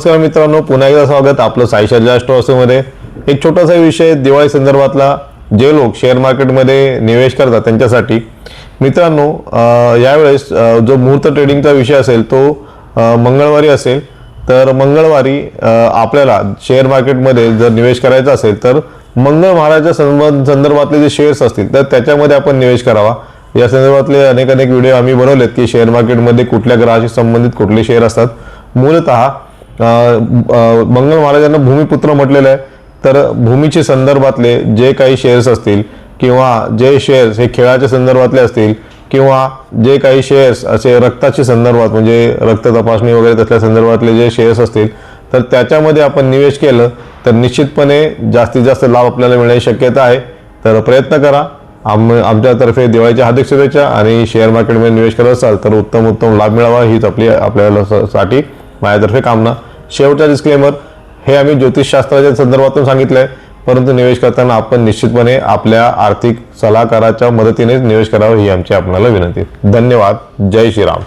नमस्कार मित्रांनो पुन्हा एकदा स्वागत आपलं साईशा स्टॉसमध्ये एक छोटासा विषय दिवाळी संदर्भातला. जे लोक शेअर मार्केटमध्ये निवेश करतात त्यांच्यासाठी. मित्रांनो यावेळेस जो मुहूर्त ट्रेडिंगचा विषय असेल तो मंगळवारी असेल. तर मंगळवारी आपल्याला शेअर मार्केटमध्ये जर निवेश करायचा असेल तर मंगळ महाराजच्या संदर्भातले जे शेअर्स असतील तर त्याच्यामध्ये आपण निवेश करावा. या संदर्भातले अनेक अनेक व्हिडिओ आम्ही बनवलेत की शेअर मार्केटमध्ये कुठल्या ग्रहाशी संबंधित कुठले शेअर असतात. मूलतः मंगल मंगळ महाराजांना भूमिपुत्र म्हटलेलं आहे. तर भूमीचे संदर्भातले जे काही शेअर्स असतील किंवा जे शेअर्स हे खेळाच्या संदर्भातले असतील किंवा जे काही शेअर्स असे रक्ताच्या संदर्भात म्हणजे रक्त तपासणी वगैरे तसल्या संदर्भातले जे शेअर्स असतील तर त्याच्यामध्ये आपण निवेश केलं तर निश्चितपणे जास्तीत जास्त लाभ आपल्याला मिळण्याची शक्यता आहे. तर प्रयत्न करा. आम आमच्यातर्फे दिवाळीच्या हार्दिक शुभेच्छा आणि शेअर मार्केटमध्ये निवेश करत असाल तर उत्तम उत्तम लाभ मिळावा हीच आपली आपल्याला स- साठी माझ्यातर्फे कामना. शेवटचा डिस्क्लेमर हे आम्ही ज्योतिषशास्त्राच्या संदर्भातून सांगितलं आहे परंतु निवेश करताना आपण निश्चितपणे आपल्या आर्थिक सलाहकाराच्या मदतीने निवेश करावा ही आमची आपणाला विनंती. धन्यवाद. जय श्रीराम.